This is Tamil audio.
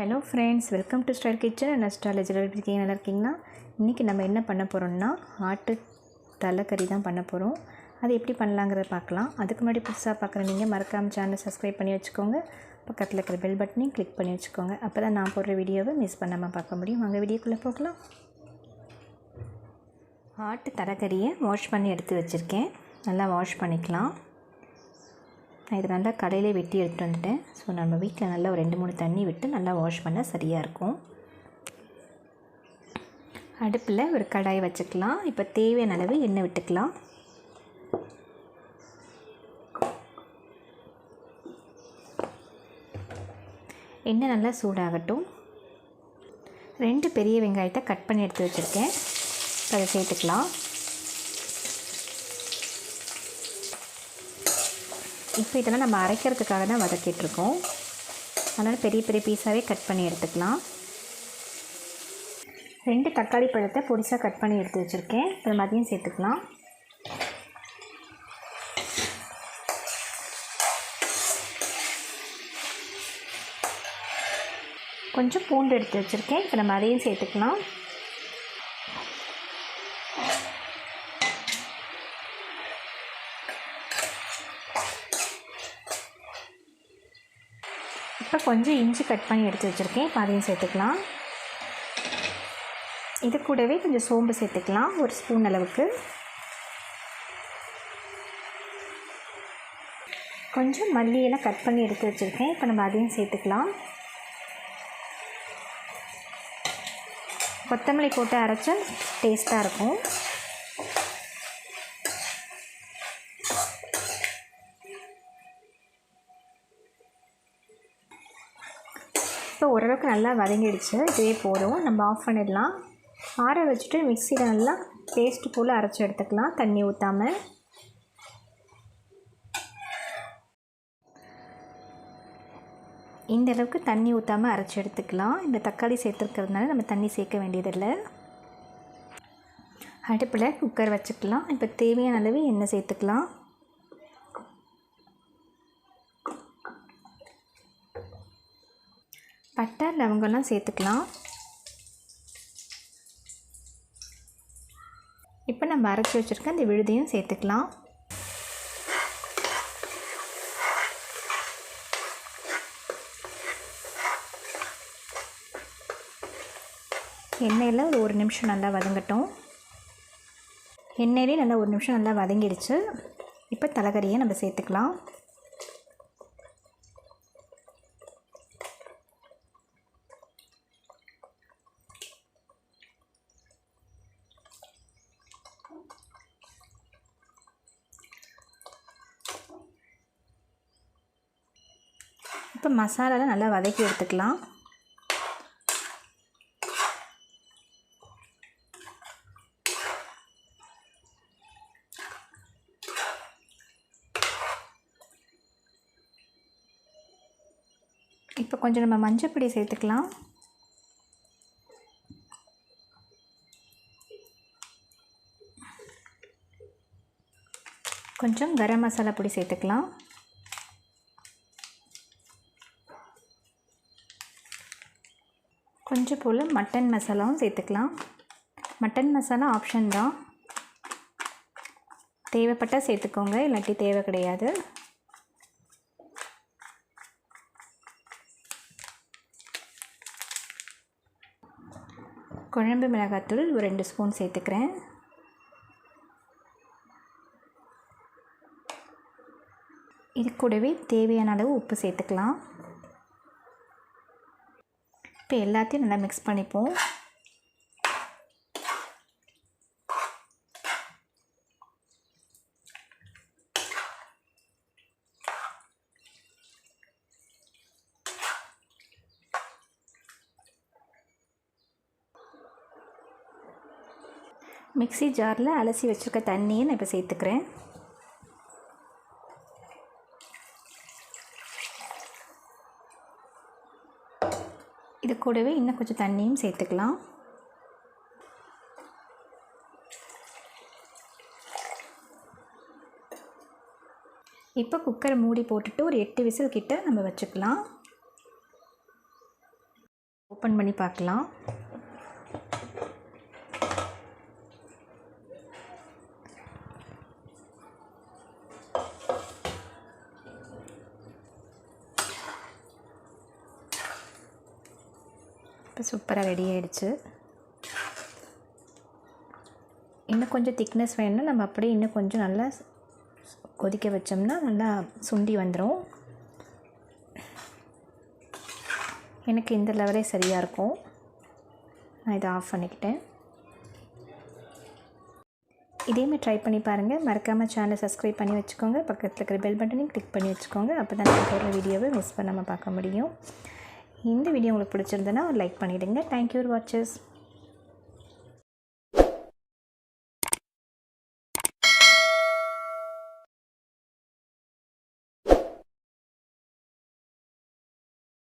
Hello friends welcome to style kitchen and astrology எப்படி இருக்கீங்க? நல்லா இருக்கீங்களா? இன்றைக்கி நம்ம என்ன பண்ண போகிறோம்னா ஆட்டு தலைக்கறி தான் பண்ண போகிறோம் அது எப்படி பண்ணலாங்கிறத பார்க்கலாம். அதுக்கு முன்னாடி புதுசாக பார்க்குற நீங்கள் மறக்காமல் சேனல் சப்ஸ்கிரைப் பண்ணி வச்சுக்கோங்க. பக்கத்தில் இருக்கிற பெல் பட்டனையும் கிளிக் பண்ணி வச்சுக்கோங்க. அப்போ தான் நான் போடுற வீடியோவை மிஸ் பண்ணாமல் பார்க்க முடியும். வாங்க வீடியோக்குள்ளே போகலாம். ஆட்டு தலைக்கறியை வாஷ் பண்ணி எடுத்து வச்சுருக்கேன். நல்லா வாஷ் பண்ணிக்கலாம். நான் இது நல்லா கடையிலே வெட்டி எடுத்துகிட்டு வந்துட்டேன். ஸோ நம்ம வீட்டில் நல்லா ஒரு ரெண்டு மூணு தண்ணி விட்டு நல்லா வாஷ் பண்ண சரியாக இருக்கும். அடுப்பில் ஒரு கடாய் வச்சுக்கலாம். இப்போ தேவையான அளவு எண்ணெய் விட்டுக்கலாம். எண்ணெய் நல்லா சூடாகட்டும். ரெண்டு பெரிய வெங்காயத்தை கட் பண்ணி எடுத்து வச்சுருக்கேன். அதை சேர்த்துக்கலாம். இப்போ இதெல்லாம் நம்ம அரைக்கிறதுக்காக தான் வதக்கிட்டுருக்கோம். அதனால் பெரிய பெரிய பீஸாகவே கட் பண்ணி எடுத்துக்கலாம். ரெண்டு தக்காளி பழத்தை பொடிசாக கட் பண்ணி எடுத்து வச்சுருக்கேன். இப்போ மதியம் சேர்த்துக்கலாம். கொஞ்சம் பூண்டு எடுத்து வச்சுருக்கேன். இப்போ நம்ம அதையும் சேர்த்துக்கலாம். இப்போ கொஞ்சம் இஞ்சி கட் பண்ணி எடுத்து வச்சுருக்கேன். இப்போ அதையும் சேர்த்துக்கலாம். இது கூடவே கொஞ்சம் சோம்பு சேர்த்துக்கலாம் ஒரு ஸ்பூன் அளவுக்கு. கொஞ்சம் மல்லியெல்லாம் கட் பண்ணி எடுத்து வச்சுருக்கேன். இப்போ நம்ம அதையும் சேர்த்துக்கலாம். கொத்தமல்லி போட்டு அரைச்சா டேஸ்ட்டாக இருக்கும். இப்போ ஓரளவுக்கு நல்லா வதங்கிடுச்சு. இதுவே போதும். நம்ம ஆஃப் பண்ணிடலாம். ஆற வச்சுட்டு மிக்சியில் நல்லா பேஸ்ட்டு போல் அரைச்சி எடுத்துக்கலாம். தண்ணி ஊற்றாமல் இந்த அளவுக்கு தண்ணி ஊற்றாமல் அரைச்சி எடுத்துக்கலாம். இந்த தக்காளி சேர்த்துருக்கிறதுனால நம்ம தண்ணி சேர்க்க வேண்டியதில்லை. அடுப்பில் குக்கர் வச்சுக்கலாம். இப்போ தேவையான அளவு எண்ணெய் சேர்த்துக்கலாம். பட்டை லவங்கெல்லாம் சேர்த்துக்கலாம். இப்போ நம்ம அரைச்சி வச்சுருக்க இந்த விழுதையும் சேர்த்துக்கலாம். எண்ணெயில் ஒரு ஒரு நிமிஷம் நல்லா வதங்கட்டும். எண்ணெயிலே நல்லா ஒரு நிமிஷம் நல்லா வதங்கிடுச்சு. இப்போ தலைகறியை நம்ம சேர்த்துக்கலாம். இப்போ மசாலாலாம் நல்லா வதக்கி எடுத்துக்கலாம். இப்போ கொஞ்சம் நம்ம மஞ்சப்பொடி சேர்த்துக்கலாம். கொஞ்சம் கரம் மசாலா பொடி சேர்த்துக்கலாம். கொஞ்சம் போல் மட்டன் மசாலாவும் சேர்த்துக்கலாம். மட்டன் மசாலா ஆப்ஷன் தான். தேவைப்பட்டால் சேர்த்துக்கோங்க இல்லாட்டி தேவை கிடையாது. குழம்பு மிளகாத்தூள் ஒரு ரெண்டு ஸ்பூன் சேர்த்துக்கிறேன். இது கூடவே தேவையான அளவு உப்பு சேர்த்துக்கலாம். இப்போ எல்லாத்தையும் நல்லா மிக்ஸ் பண்ணிப்போம். மிக்சி ஜாரில் அலசி வச்சுருக்க தண்ணியை நான் இப்போ சேர்த்துக்கிறேன். இது கூடவே இன்னும் கொஞ்சம் தண்ணியும் சேர்த்துக்கலாம். இப்போ குக்கரை மூடி போட்டுட்டு ஒரு எட்டு விசில் கிட்ட நம்ம வச்சுக்கலாம். ஓப்பன் பண்ணி பார்க்கலாம். இப்போ சூப்பராக ரெடி ஆகிடுச்சு இன்னும் கொஞ்சம் திக்னஸ் வேணும்னா நம்ம அப்படியே இன்னும் கொஞ்சம் நல்லா கொதிக்க வச்சோம்னா நல்லா சுண்டி வந்துடும் எனக்கு இந்த லெவலே சரியாக இருக்கும். நான் இதை ஆஃப் பண்ணிக்கிட்டேன். இதேமாதிரி ட்ரை பண்ணி பாருங்கள் மறக்காமல் சேனலை சப்ஸ்கிரைப் பண்ணி வச்சுக்கோங்க. பக்கத்தில் இருக்கிற பெல் பட்டனையும் கிளிக் பண்ணி வச்சுக்கோங்க. அப்போ தான் நான் போடுற வீடியோவை மிஸ் பண்ணாமல் பார்க்க முடியும். இந்த வீடியோ உங்களுக்கு பிடிச்சிருந்ததுன்னா லைக் பண்ணிவிடுங்க தேங்க்யூ வாட்சஸ்